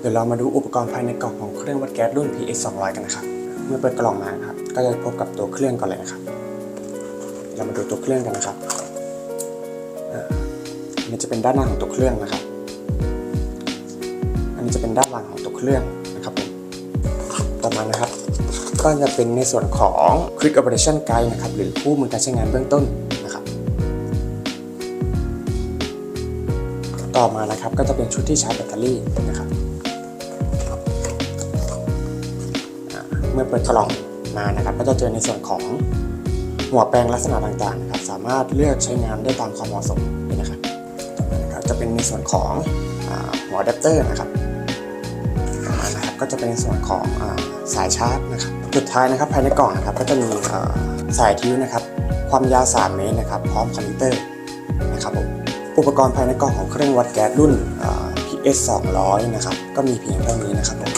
เดี๋ยวเรามาดูอุปกรณ์ภายในกล่องของเครื่องวัดแก๊สรุ่น PS 200 กันนะครับ เมื่อเปิดกล่องมาครับ ก็จะพบกับตัวเครื่องก่อนเลยนะครับ เรามาดูตัวเครื่องกันนะครับอ่าอันนี้จะเป็นด้านหน้าของตัวเครื่องนะครับ อันนี้จะเป็นด้านหลังของตัวเครื่องนะครับผมต่อมานะครับ ก็จะเป็นในส่วนของ Quick Operation Guide นะครับ หรือคู่มือการใช้งานเบื้องต้นนะครับ ต่อมานะครับก็จะเป็นชุดที่ชาร์จแบตเตอรี่นะครับ มื่อเปิดกล่องมานะครับ ก็จะเจอในส่วนของหัวแปรงลักษณะต่างๆนะครับ สามารถเลือกใช้งานได้ตามความเหมาะสมเลยนะครับต่อมานะครับจะเป็นในส่วนของอหัวอะแดปเตอร์นะครับต่อมานะครับก็จะเป็นในส่วนของอาสายชาร์จนะครับสุดท้ายนะครับภายในกล่องนะครับก็จะมีาสายทิ้วนะครับ ความยาว 3 เมตรนะครับ พร้อมคอนเนคเตอร์นะครับผมอุปกรณ์ภายในกล่องของเครื่องวัดแก๊สรุ่น PS 200 นะครับ ก็มีเพียงเท่านี้นะครับผม